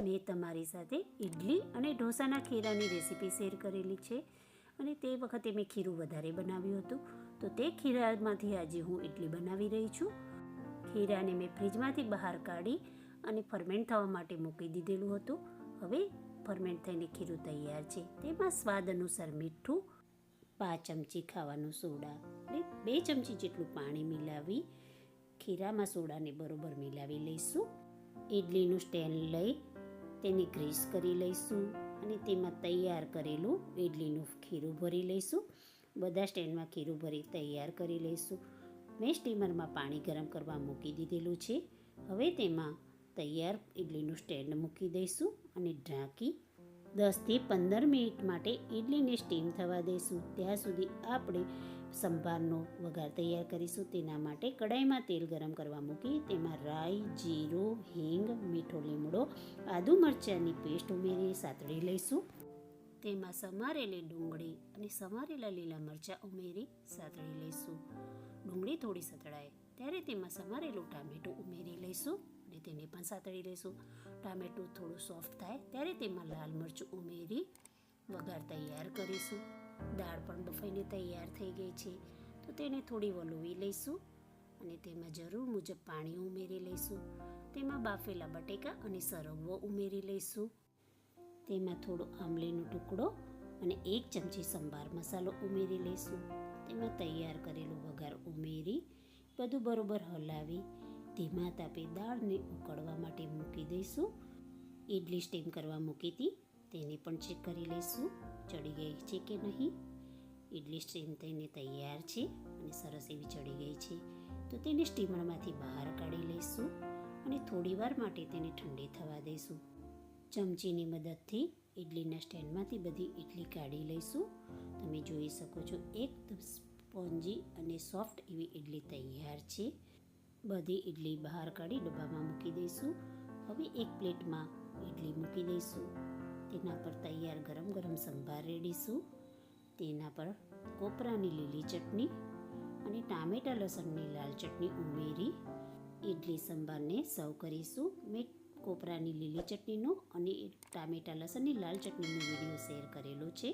મેં તમારી સાથે ઇડલી અને ઢોસાના ખીરાની રેસીપી શેર કરેલી છે. અને તે વખતે મેં ખીરું વધારે બનાવ્યું હતું. તો તે ખીરામાંથી આજે હું ઇડલી બનાવી રહી છું. ખીરાને મેં ફ્રીજમાંથી બહાર કાઢી અને ફરમેન્ટ થવા માટે મૂકી દીધેલું હતું. હવે ફરમેન્ટ થઈને ખીરું તૈયાર છે. તેમાં સ્વાદ અનુસાર મીઠું, પાંચ ચમચી ખાવાનું સોડા અને બે ચમચી જેટલું પાણી મિલાવી ખીરામાં સોડાને બરોબર મિલાવી લઈશું. ઇડલીનું સ્ટેન્ડ લઈ તેની ગ્રીસ કરી લઈશું અને તેમાં તૈયાર કરેલું ઇડલીનું ખીરું ભરી લઈશું. બધા સ્ટેન્ડમાં ખીરું ભરી તૈયાર કરી લઈશું. મેં સ્ટીમરમાં પાણી ગરમ કરવા મૂકી દીધેલું છે. હવે તેમાં તૈયાર ઇડલીનું સ્ટેન્ડ મૂકી દઈશું અને ઢાંકી દસથી પંદર મિનિટ માટે ઇડલીને સ્ટીમ થવા દઈશું. ત્યાં સુધી આપણે સંભારનો વઘાર તૈયાર કરીશું. તેના માટે કડાઈમાં તેલ ગરમ કરવા મૂકી તેમાં રાઈ, જીરું, હિંગ, મીઠો લીમડો, આદુ મરચાંની પેસ્ટ ઉમેરી સાતળી લઈશું. તેમાં સમારેલી ડુંગળી અને સમારેલા લીલા મરચાં ઉમેરી સાતળી લઈશું. ડુંગળી થોડી સતળાય, ત્યારે તેમાં સમારેલું ટામેટું ઉમેરી લઈશું અને તેને પણ સાતળી લઈશું. ટામેટું થોડું સોફ્ટ થાય, ત્યારે તેમાં લાલ મરચું ઉમેરી વઘાર તૈયાર કરીશું. દાળ પણ બફાઈને તૈયાર થઈ ગઈ છે. તો તેને થોડી વલોવી લઈશું અને તેમાં જરૂર મુજબ પાણી ઉમેરી લઈશું. તેમાં બાફેલા બટેકા અને સરગવો ઉમેરી લઈશું. તેમાં થોડો આંબલીનો ટુકડો અને એક ચમચી સંભાર મસાલો ઉમેરી લઈશું. તેમાં તૈયાર કરેલું વઘાર ઉમેરી બધું બરોબર હલાવી ધીમા તાપે દાળને ઉકળવા માટે મૂકી દઈશું. ઇડલી સ્ટીમ કરવા મૂકી હતી. તેને પણ ચેક કરી લઈશું, ચડી ગઈ છે કે નહીં? ઇડલી સ્ટીમ થઈને તૈયાર છે અને સરસ એવી ચડી ગઈ છે. તો તેને સ્ટીમરમાંથી બહાર કાઢી લઈશું અને થોડી વાર માટે તેને ઠંડી થવા દઈશું. ચમચીની મદદથી ઇડલીના સ્ટેન્ડમાંથી બધી ઇડલી કાઢી લઈશું. તમે જોઈ શકો છો, એકદમ સ્પોન્જી અને સોફ્ટ એવી ઇડલી તૈયાર છે. બધી ઇડલી બહાર કાઢી ડબ્બામાં મૂકી દઈશું. હવે એક પ્લેટમાં ઇડલી મૂકી દઈશું. તેના પર તૈયાર ગરમ ગરમ સંભાર રેડીશું. તેના પર કોપરાની લીલી ચટણી અને ટામેટા લસણની લાલ ચટણી ઉમેરી ઇડલી સંભારને સર્વ કરીશું. મેં કોપરાની લીલી ચટણીનો અને ટામેટા લસણની લાલ ચટણીનો વીડિયો શેર કરેલો છે.